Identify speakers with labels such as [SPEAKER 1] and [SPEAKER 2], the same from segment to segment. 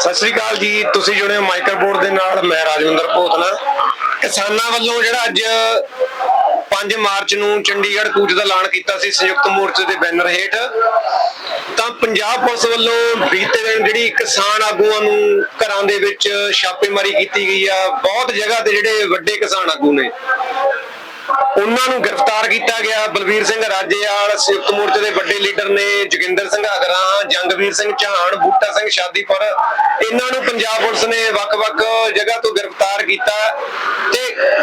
[SPEAKER 1] ਸਤਿ ਸ੍ਰੀ ਅਕਾਲ ਜੀ, ਤੁਸੀਂ ਜੁੜੇ ਹੋ ਮਾਈਕਰ ਬੋਰਡ ਦੇ ਨਾਲ, ਮੈਂ ਰਾਜਵਿੰਦਰ ਭੋਤਨਾ। ਕਿਸਾਨਾਂ ਵੱਲੋਂ ਜਿਹੜਾ ਅੱਜ 5 ਮਾਰਚ ਨੂੰ ਚੰਡੀਗੜ੍ਹ ਕੂਚ ਦਾ ਐਲਾਨ ਕੀਤਾ ਸੀ, ਸੰਯੁਕਤ ਮੋਰਚੇ ਦੇ ਬੈਨਰ ਹੇਠ, ਤਾਂ ਪੰਜਾਬ ਪੁਲਿਸ ਵੱਲੋਂ ਬੀਤੇ ਦਿਨ ਜਿਹੜੀ ਕਿਸਾਨ ਆਗੂਆਂ ਨੂੰ ਘਰਾਂ ਦੇ ਵਿੱਚ ਛਾਪੇਮਾਰੀ ਕੀਤੀ ਗਈ ਆ, ਬਹੁਤ ਜਗ੍ਹਾ ਤੇ ਜਿਹੜੇ ਵੱਡੇ ਕਿਸਾਨ ਆਗੂ ਨੇ ਉਹਨਾਂ ਨੂੰ ਗ੍ਰਿਫਤਾਰ ਕੀਤਾ ਗਿਆ। ਬਲਵੀਰ ਸਿੰਘ ਰਾਜੇਵਾਲ, ਸੰਯੁਕਤ ਮੋਰਚੇ ਦੇ ਵੱਡੇ ਲੀਡਰ ਨੇ ਜੋਗਿੰਦਰ ਸਿੰਘ ਅਗਰਾਂ, ਜੰਗਵੀਰ ਸਿੰਘ ਚਾਹਣ ਬੂਟਾ ਸਿੰਘ ਸ਼ਾਦੀਪੁਰ। ਇਹਨਾਂ ਨੂੰ ਪੰਜਾਬ ਪੁਲਿਸ ਨੇ ਵੱਖ-ਵੱਖ ਜਗ੍ਹਾ ਤੋਂ ਗ੍ਰਿਫਤਾਰ ਕੀਤਾ ਤੇ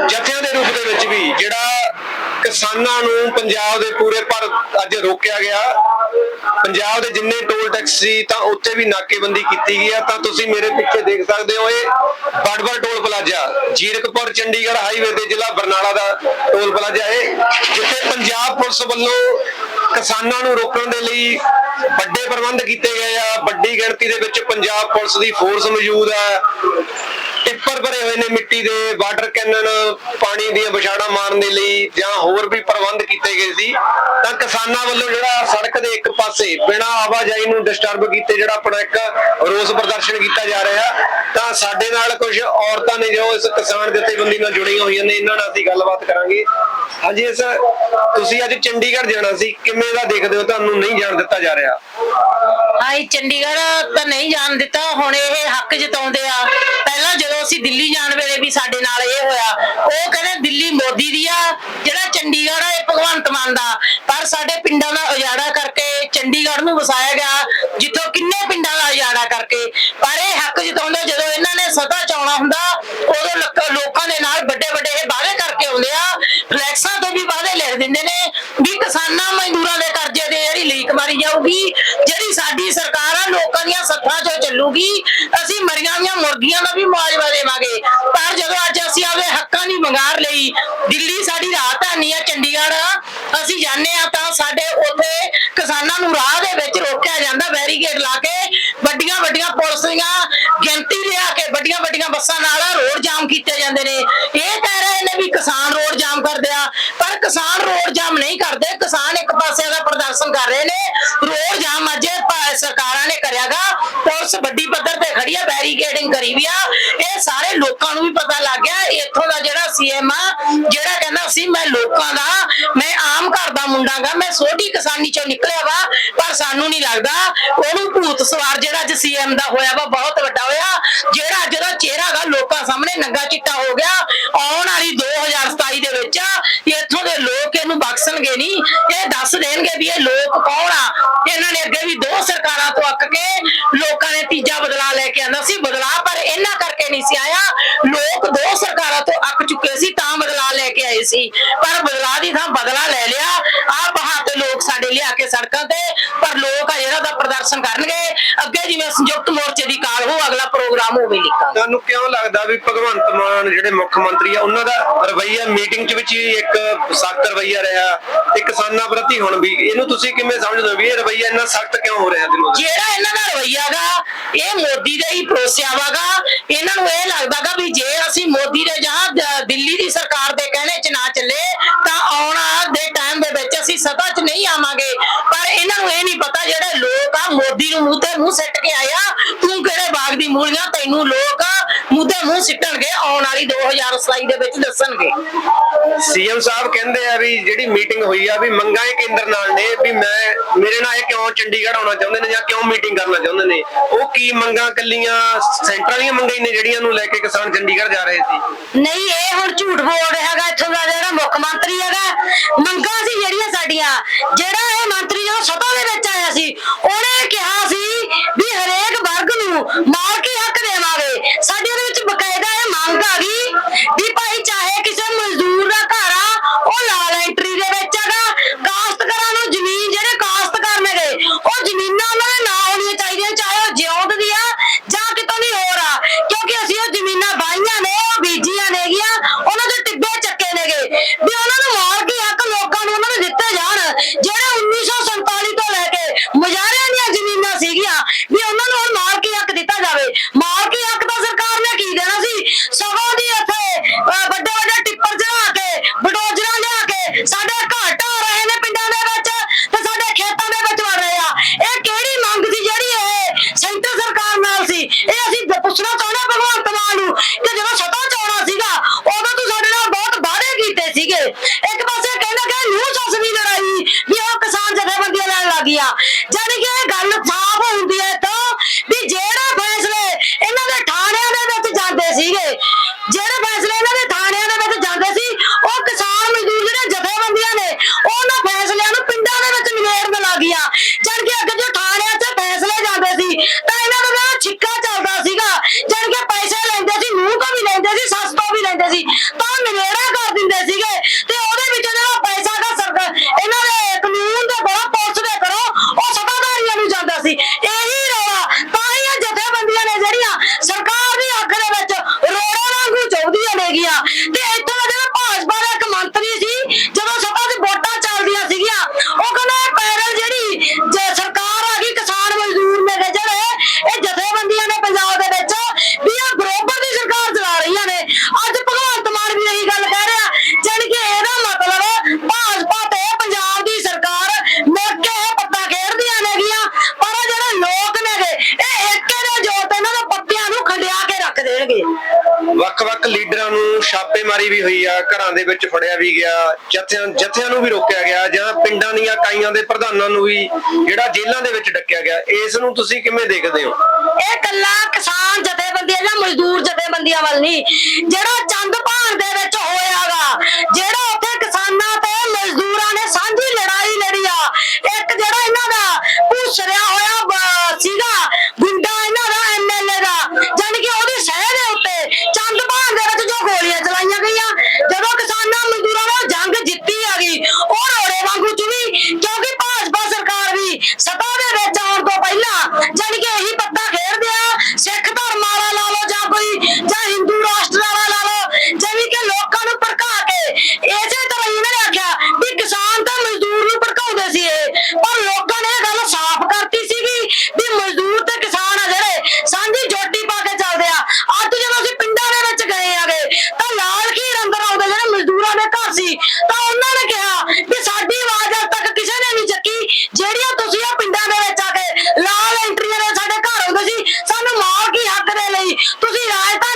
[SPEAKER 1] ਜਥਿਆਂ ਦੇ ਰੂਪ ਦੇ ਵਿੱਚ ਵੀ ਜਿਹੜਾ ਕਿਸਾਨਾਂ ਨੂੰ ਪੰਜਾਬ ਦੇ ਪੂਰੇ ਪਰ ਅੱਜ ਰੋਕਿਆ ਗਿਆ। ਪੰਜਾਬ ਦੇ ਜਿੰਨੇ ਟੋਲ ਟੈਕਸ ਸੀ, ਤਾਂ ਉੱਥੇ ਵੀ ਨਾਕੇਬੰਦੀ ਕੀਤੀ ਗਈ ਆ ਤਾਂ ਤੁਸੀਂ ਮੇਰੇ ਪਿੱਛੇ ਦੇਖ ਸਕਦੇ ਹੋ, ਇਹ ਬੜਬੜ toll plaza. Zirakpur, Chandigarh highway ਤੇ ਜ਼ਿਲ੍ਹਾ ਬਰਨਾਲਾ ਦਾ ਟੋਲ ਪਲਾਜ਼ਾ ਹੈ, ਜਿੱਥੇ ਪੰਜਾਬ ਪੁਲਿਸ ਵੱਲੋਂ ਕਿਸਾਨਾਂ ਨੂੰ ਰੋਕਣ ਦੇ ਲਈ ਵੱਡੇ ਪ੍ਰਬੰਧ ਕੀਤੇ ਗਏ ਆ। ਵੱਡੀ ਗਿਣਤੀ ਦੇ ਵਿੱਚ ਪੰਜਾਬ ਪੁਲਿਸ ਦੀ ਫੋਰਸ ਮੌਜੂਦ ਹੈ। ਟਿੱਪਰ ਭਰੇ ਹੋਏ ਨੇ ਮਿੱਟੀ ਦੇ ਵਾਟਰ ਕੈਨਨ ਪਾਣੀ ਦੀਆਂ ਵਿਛਾੜਾਂ ਮਾਰਨ ਦੇ ਲਈ ਜਾਂ ਹੋਰ ਵੀ ਪ੍ਰਬੰਧ ਕੀਤੇ ਗਏ ਸੀ, ਤਾਂ ਕਿਸਾਨਾਂ ਵੱਲੋਂ ਜਿਹੜਾ ਸੜਕ ਦੇ ਇੱਕ ਪਾਸੇ ਬਿਨਾਂ ਆਵਾਜਾਈ ਨੂੰ ਡਿਸਟਰਬ ਕੀਤੇ ਜਿਹੜਾ ਆਪਣਾ ਇੱਕ ਰੋਸ ਪ੍ਰਦਰਸ਼ਨ ਕੀਤਾ ਜਾ ਰਿਹਾ, ਤਾਂ ਸਾਡੇ ਨਾਲ ਕੁਝ ਔਰਤਾਂ ਨੇ ਜੋ ਇਸ ਕਿਸਾਨ ਜਥੇਬੰਦੀ ਨਾਲ ਜੁੜੀਆਂ ਹੋਈਆਂ ਨੇ, ਇਹਨਾਂ ਨਾਲ ਅਸੀਂ ਗੱਲਬਾਤ ਕਰਾਂਗੇ। ਹਾਂਜੀ, ਇਸ ਤੁਸੀਂ ਅੱਜ ਚੰਡੀਗੜ੍ਹ ਜਾਣਾ ਸੀ, ਕਿਵੇਂ ਦਾ ਦੇਖਦੇ ਹੋ? ਤੁਹਾਨੂੰ ਨਹੀਂ ਜਾਣ ਦਿੱਤਾ ਜਾ ਰਿਹਾ।
[SPEAKER 2] ਆਈ ਚੰਡੀਗੜ੍ਹ ਤਾਂ ਨਹੀਂ ਜਾਣ ਦਿੱਤਾ, ਹੁਣ ਇਹ ਹੱਕ ਜਤਾਉਂਦੇ ਆ। ਪਹਿਲਾਂ ਜਦੋਂ ਅਸੀਂ ਦਿੱਲੀ ਜਾਣ ਵੇਲੇ ਵੀ ਸਾਡੇ ਨਾਲ ਇਹ ਹੋਇਆ, ਉਹ ਕਹਿੰਦੇ ਦਿੱਲੀ ਮੋਦੀ ਦੀ ਆ, ਜਿਹੜਾ ਚੰਡੀਗੜ੍ਹ ਆ, ਇਹ ਭਗਵੰਤ ਮਾਨ ਦਾ। ਪਰ ਸਾਡੇ ਪਿੰਡਾਂ ਦਾ ਉਜਾੜਾ ਕਰਕੇ ਚੰਡੀਗੜ੍ਹ ਨੂੰ ਵਸਾਇਆ ਗਿਆ, ਜਿੱਥੋਂ ਕਿੰਨੇ ਪਿੰਡਾਂ ਦਾ ਉਜਾੜਾ ਕਰਕੇ। ਪਰ ਇਹ ਹੱਕ ਜਤਾਉਂਦੇ ਜਦੋਂ ਇਹਨਾਂ ਨੇ ਸਤਾ ਚਾਉਣਾ ਹੁੰਦਾ, ਉਦੋਂ ਲੋਕਾਂ ਦੇ ਨਾਲ ਵੱਡੇ ਵੱਡੇ ਇਹ ਵਾਅਦੇ ਕਰਕੇ ਆਉਂਦੇ ਆ। ਫਲੈਕਸਾਂ ਤੇ ਵੀ ਵਾਅਦੇ ਲਿਖ ਦਿੰਦੇ ਨੇ ਵੀ ਕਿਸਾਨਾਂ ਮਜ਼ਦੂਰਾਂ ਦੇ ਕਰਜ਼ੇ ਦੇ ਜਿਹੜੀ ਲੀਕ ਮਾਰੀ ਜਾਊਗੀ, ਜਿਹੜੀ ਸਾਡੀ ਸਰਕਾਰ ਚੱਲੂਗੀ, ਅਸੀਂ ਮਰੀਆਂ ਦੀਆਂ ਮੁਰਗੀਆਂ ਦਾ ਵੀ ਮੁਆਵਜ਼ਾ ਦੇਵਾਂਗੇ। ਪਰ ਜਦੋਂ ਅੱਜ ਅਸੀਂ ਆਪਦੇ ਹੱਕਾਂ ਦੀ ਮੰਗਾਰ ਲਈ ਦਿੱਲੀ ਸਾਡੀ ਰਾਜਧਾਨੀ ਆ, ਚੰਡੀਗੜ੍ਹ, ਅਸੀਂ ਜਾਂਦੇ ਆ ਤਾਂ ਸਾਡੇ ਉੱਥੇ ਕਿਸਾਨਾਂ ਨੂੰ ਰਾਹ ਦੇ ਵਿੱਚ ਰੋਕਿਆ ਜਾਂਦਾ, ਬੈਰੀਕੇਡ ਲਾ ਕੇ ਵੱਡੀਆਂ ਵੱਡੀਆਂ ਪੁਲਿਸ ਦੀਆਂ ਗਿਣਤੀ ਲਿਆ ਕੇ ਵੱਡੀਆਂ ਵੱਡੀਆਂ ਬੱਸਾਂ ਨਾਲ ਰੋਡ ਜਾਮ ਕੀਤੇ ਜਾਂਦੇ ਨੇ। ਇਹ ਕਹਿ ਰਹੇ ਨੇ ਵੀ ਕਿਸਾਨ ਰੋਡ ਜਾਮ ਕਰਦੇ ਆ, ਪਰ ਕਿਸਾਨ ਰੋਡ ਜਾਮ ਨਹੀਂ ਕਰਦੇ, ਕਿਸਾਨ ਇੱਕ ਪਾਸੇ ਦਾ ਪ੍ਰਦਰਸ਼ਨ ਕਰ ਰਹੇ ਨੇ। ਰੋਡ ਜਾਮ ਅੱਜ ਸਰਕਾਰਾਂ ਨੇ ਕਰਿਆਗਾ, ਪੁਲਿਸ ਬੈਰੀਕੇਡਿੰਗ ਵੀ ਆ। ਇਹ ਸਾਰੇ ਲੋਕਾਂ ਨੂੰ ਵੀ ਪਤਾ ਲੱਗ ਗਿਆ। ਇੱਥੋਂ ਦਾ ਜਿਹੜਾ ਸੀਐਮ ਆ, ਜਿਹੜਾ ਕਹਿੰਦਾ ਸੀ, ਮੈਂ ਲੋਕਾਂ ਦਾ, ਮੈਂ ਆਮ ਘਰ ਦਾ ਮੁੰਡਾ ਮੈਂ ਛੋਟੀ ਕਿਸਾਨੀ ਚੋਂ ਨਿਕਲਿਆ ਵਾ, ਪਰ ਸਾਨੂੰ ਨਹੀਂ ਲੱਗਦਾ। ਉਹਨੂੰ ਭੂਤ ਸਵਾਰ ਜਿਹੜਾ ਅੱਜ ਸੀਐਮ ਦਾ ਹੋਇਆ ਵਾ, ਬਹੁਤ ਵੱਡਾ ਹੋਇਆ। ਜਿਹੜਾ ਅੱਜ ਦਾ ਚਿਹਰਾ ਗਾ, ਲੋਕਾਂ ਸਾਹਮਣੇ ਨੰਗਾ ਚਿੱਟਾ ਹੋ ਗਿਆ। ਆਉਣ ਵਾਲੀ 2027 ਦੇ ਵਿੱਚ ਇੱਥੋਂ ਦੇ ਲੋਕ ਇਹਨੂੰ ਬਖਸ਼ਣਗੇ ਨਹੀਂ ਇਹ ਦੱਸ ਦੇਣਗੇ ਵੀ ਇਹ ਲੋਕ ਕੌਣ ਆ? ਇਹਨਾਂ ਨੇ ਅੱਗੇ ਵੀ ਦੋ ਸਰਕਾਰਾਂ ਤੋਂ ਅੱਕ ਕੇ ਲੋਕਾਂ ਨੇ ਤੀਜਾ ਬਦਲਾ ਲੈ ਕੇ ਆਂਦਾ ਸੀ ਬਦਲਾ ਪਰ ਇਹਨਾਂ ਕਰਕੇ ਨਹੀਂ ਸੀ ਆਇਆ ਲੋਕ ਦੋ ਸਰਕਾਰਾਂ ਤੋਂ ਅੱਕ ਚੁੱਕੇ ਸੀ ਤਾਂ ਬਦਲਾ ਲੈ ਕੇ ਆਏ ਸੀ। ਪਰ ਬਦਲਾ ਦੀ ਥਾਂ ਬਦਲਾ ਲੈ ਲਿਆ। ਆ ਬਹਾਤੇ ਲੋਕ ਸਾਡੇ ਲਿਆ ਕੇ ਸੜਕਾਂ ਤੇ ਪਰ ਲੋਕ ਆ ਜਿਹੜਾ ਦਾ ਪ੍ਰਦਰਸ਼ਨ ਕਰਨਗੇ। ਅੱਗੇ ਜਿਵੇਂ ਸੰਯੁਕਤ ਮੋਰਚੇ ਦੀ ਕਾਲ ਹੋ ਅਗਲਾ ਪ੍ਰੋਗਰਾਮ ਹੋਵੇ ਲਿਖਾਂਗੇ।
[SPEAKER 1] ਤੁਹਾਨੂੰ ਕਿਉਂ ਲੱਗਦਾ ਵੀ ਭਗਵੰਤ ਮਾਨ ਜਿਹੜੇ ਮੁੱਖ ਮੰਤਰੀ ਆ ਉਹਨਾਂ ਦਾ ਰਵਈਆ ਮੀਟਿੰਗ 'ਚ ਵਿੱਚ ਹੀ ਇੱਕ ਸਖਤ ਰਵਈਆ ਰਿਹਾ ਤੇ ਕਿਸਾਨਾਂ ਪ੍ਰਤੀ ਹੁਣ ਵੀ ਇਹਨੂੰ ਤੁਸੀਂ ਕਿਵੇਂ ਸਮਝਦੇ ਹੋ ਵੀ ਇਹ ਰਵਈਆ ਇੰਨਾ ਸਖਤ ਕਿਉਂ ਹੋ ਰਿਹਾ ਦਿਨੋਂ
[SPEAKER 2] ਜਿਹੜਾ ਇਹਨਾਂ ਦਾ ਰਵਈਆ ਗਾ ਇਹ ਮੋਦੀ ਦਾ ਹੀ ਪਰੋਸਿਆ ਵਾਗਾ। ਇਹਨਾਂ ਨੂੰ ਇਹ ਲੱਗਦਾਗਾ ਵੀ ਜੇ ਅਸੀਂ ਮੋਦੀ ਦ- ਦਿੱਲੀ ਦੀ ਸਰਕਾਰ ਦੇ ਕਹਿਣੇ 'ਚ ਨਾ ਚੱਲੇ ਤਾਂ ਆਉਣਾ ਦੇ ਟਾਈਮ ਦੇ ਵਿੱਚ ਅਸੀਂ ਸਤਾ 'ਚ ਨਹੀਂ ਆਵਾਂਗੇ ਪਰ ਇਹਨਾਂ ਨੂੰ ਇਹ ਨਹੀਂ ਪਤਾ ਜਿਹੜੇ ਲੋਕ ਨੂੰ ਮੂੰਹ ਤੇ ਮੂੰਹ ਸਿੱਟ ਕੇ ਆਇਆ ਤੂੰ ਕਿਹੜੇ ਬਾਗ ਦੀ ਮੂਲੀਆਂ ਤੈਨੂੰ ਲੋਕ ਮੂੰਹ ਤੇ ਮੂੰਹ ਸਿੱਟਣਗੇ ਆਉਣ ਵਾਲੀ 2027 ਦੇ ਵਿੱਚ ਦੱਸਣਗੇ।
[SPEAKER 1] ਸੀਐਮ ਸਾਹਿਬ ਕਹਿੰਦੇ ਆ ਵੀ ਜਿਹੜੀ ਮੀਟਿੰਗ ਹੋਈ ਆ ਵੀ ਮੰਗਾਂ ਇਹ ਕੇਂਦਰ ਨਾਲ ਨੇ ਵੀ ਮੈਂ ਮੇਰੇ ਨਾਲ ਇਹ ਕਿਉਂ ਚੰਡੀਗੜ੍ਹ ਆਉਣਾ ਚਾਹੁੰਦੇ ਨੇ ਜਾਂ ਕਿਉਂ ਮੀਟਿੰਗ ਕਰਨਾ ਚਾਹੁੰਦੇ ਨੇ? ਉਹ ਕੀ ਮੰਗਾਂ ਕੱਲੀਆਂ ਸੈਂਟਰਾਂ ਦੀਆਂ ਮੰਗਾਂ ਨੇ ਜਿਹੜੀਆਂ ਨੂੰ ਲੈ ਕੇ ਕਿਸਾਨ ਚੰਡੀਗੜ੍ਹ ਜਾ ਰਹੇ ਸੀ?
[SPEAKER 2] ਨਹੀਂ ਇਹ ਹੁਣ ਝੂਠ ਬੋਲ ਰਿਹਾ ਹੈਗਾ ਇੱਥੋਂ ਦਾ ਜਿਹੜਾ ਮੁੱਖ ਮੰਤਰੀ ਹੈਗਾ ਮੰਗਾਂ ਸੀ ਜਿਹੜੀਆਂ ਸਾਡੀਆਂ ਜਿਹੜਾ ਇਹ ਮੰਤਰੀ ਜਦੋਂ ਸਭਾ ਦੇ ਵਿੱਚ ਆਇਆ ਸੀ ਉਹਨੇ ਕਿਹਾ ਮਾਰ ਕੇ ਹੱਕ ਦੇਵਾਂਗੇ। ਸਾਡੀ ਮਾਰੀ ਵੀ
[SPEAKER 1] ਹੋਈ ਆ, ਘਰਾਂ ਦੇ ਵਿੱਚ ਫੜਿਆ ਵੀ ਗਿਆ, ਜਥਿਆਂ ਜਥਿਆਂ ਨੂੰ ਵੀ ਰੋਕਿਆ ਗਿਆ ਜਾਂ ਪਿੰਡਾਂ ਦੀਆਂ ਕਾਈਆਂ ਦੇ ਪ੍ਰਧਾਨਾਂ ਨੂੰ ਵੀ ਜਿਹੜਾ ਜੇਲ੍ਹਾਂ ਦੇ ਵਿੱਚ ਡੱਕਿਆ ਗਿਆ। ਇਸ ਨੂੰ ਤੁਸੀਂ ਕਿਵੇਂ ਦੇਖਦੇ ਹੋ?
[SPEAKER 2] ਇਹ ਕੱਲਾ ਕਿਸਾਨ ਜਥੇਬੰਦੀਆਂ ਜਾਂ ਮਜ਼ਦੂਰ ਜਥੇਬੰਦੀਆਂ ਵੱਲ ਨਹੀਂ? ਜਿਹੜਾ ਚੰਦ ਭਾਣ ਦੇ ਵਿੱਚ ਹੋਇਆਗਾ, ਜਿਹੜਾ ਉੱਥੇ ਕਿਸਾਨਾਂ ਤੇ ਮਜ਼ਦੂਰਾਂ ਨੇ ਸਾਂਝੀ ਲੜਾਈ ਲੜੀ ਆ, ਇੱਕ ਜਿਹੜਾ ਇਹਨਾਂ ਦਾ ਭੂਸਰਿਆ ਹੋਇਆ ਸੀਗਾ
[SPEAKER 1] তোকে রায়তা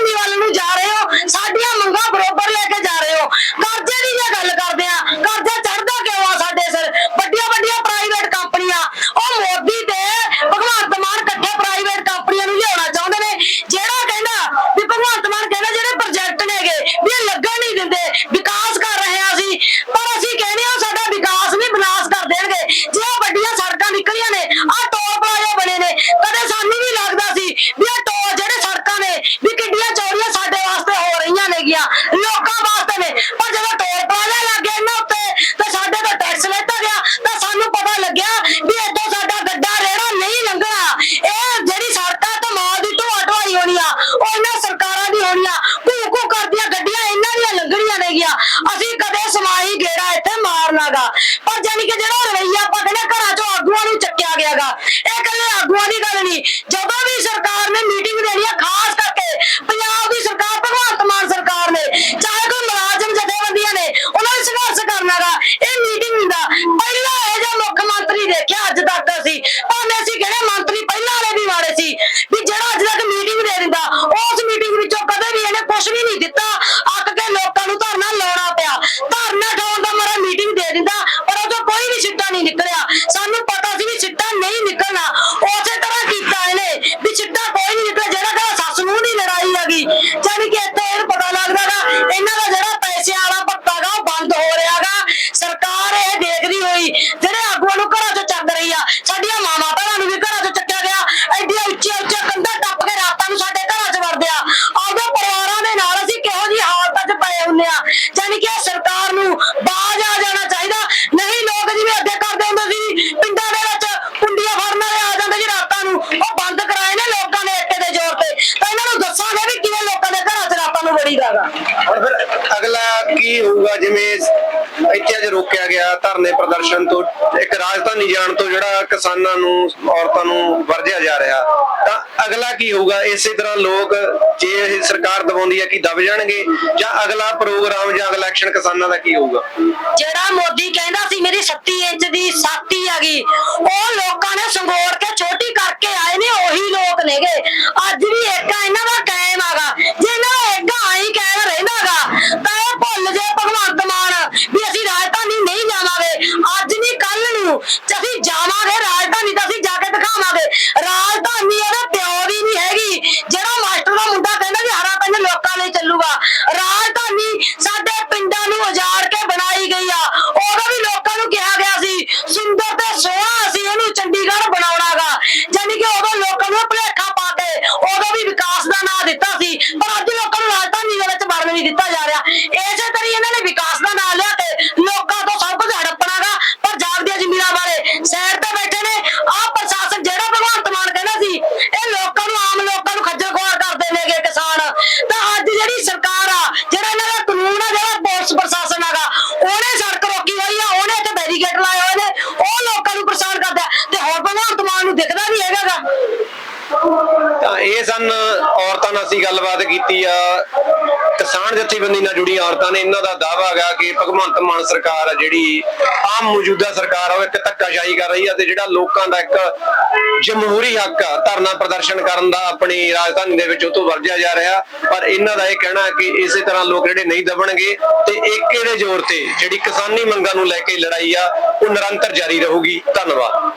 [SPEAKER 1] ਰੋਕਿਆ ਗਿਆ, ਧਰਨੇ ਪ੍ਰਦਰਸ਼ਨ ਤੋਂ, ਇੱਕ ਰਾਜਧਾਨੀ ਜਾਣ ਤੋਂ ਜਿਹੜਾ ਕਿਸਾਨਾਂ ਨੂੰ, ਔਰਤਾਂ ਨੂੰ ਵਰਜਿਆ ਜਾ ਰਿਹਾ। ਤਾਂ ਅਗਲਾ ਕੀ ਹੋਊਗਾ? ਇਸੇ ਤਰ੍ਹਾਂ ਲੋਕ ਜੇ ਇਹ ਸਰਕਾਰ ਦਬਾਉਂਦੀ ਹੈ ਕਿ ਦਬ ਜਾਣਗੇ, ਜਾਂ ਅਗਲਾ ਪ੍ਰੋਗਰਾਮ ਜਾਂ ਅਗਲਾ ਐਕਸ਼ਨ ਕਿਸਾਨਾਂ ਦਾ ਕੀ ਹੋਊਗਾ?
[SPEAKER 2] ਜਿਹੜਾ ਮੋਦੀ ਕਹਿੰਦਾ ਸੀ, ਮੇਰੀ 37 ਇੰਚ ਦੀ ਸਾਤੀ ਆ ਗਈ, ਉਹ ਲੋਕਾਂ ਨੇ ਸੰਗੋਰ ਕੇ ਛੋਟੀ ਕਰਕੇ ਆਏ ਨੇ, ਉਹੀ ਲੋਕ ਨੇਗੇ। ਅੱਜ ਵੀ
[SPEAKER 1] ਗੱਲਬਾਤ ਕੀਤੀ ਆ। ਕਿਸਾਨ ਜਥੇਬੰਦੀ ਨਾਲ ਜੁੜੀਆਂ ਔਰਤਾਂ ਨੇ, ਇਹਨਾਂ ਦਾ ਦਾਅਵਾ ਹੈਗਾ ਕਿ ਭਗਵੰਤ ਮਾਨ ਸਰਕਾਰ ਆ ਜਿਹੜੀ ਆਮ ਮੌਜੂਦਾ ਸਰਕਾਰ ਆ, ਉਹ ਇੱਕ ਧੱਕਾਸ਼ਾਹੀ ਕਰ ਰਹੀ ਆ ਤੇ ਜਿਹੜਾ ਲੋਕਾਂ ਦਾ ਇੱਕ ਜਮਹੂਰੀ ਹੱਕ ਆ, ਧਰਨਾ ਪ੍ਰਦਰਸ਼ਨ ਕਰਨ ਦਾ ਆਪਣੀ ਰਾਜਧਾਨੀ ਦੇ ਵਿੱਚ ਉਹ ਤੋਂ ਵਰਜਿਆ ਜਾ ਰਿਹਾ। ਪਰ ਇਹਨਾਂ ਦਾ ਇਹ ਕਹਿਣਾ ਕਿ ਇਸੇ ਤਰ੍ਹਾਂ ਲੋਕ ਜਿਹੜੇ ਨਹੀਂ ਦਬਣਗੇ ਤੇ ਏਕੇ ਦੇ ਜ਼ੋਰ ਤੇ ਜਿਹੜੀ ਕਿਸਾਨੀ ਮੰਗਾਂ ਨੂੰ ਲੈ ਕੇ ਲੜਾਈ ਆ, ਉਹ ਨਿਰੰਤਰ ਜਾਰੀ ਰਹੂਗੀ। ਧੰਨਵਾਦ।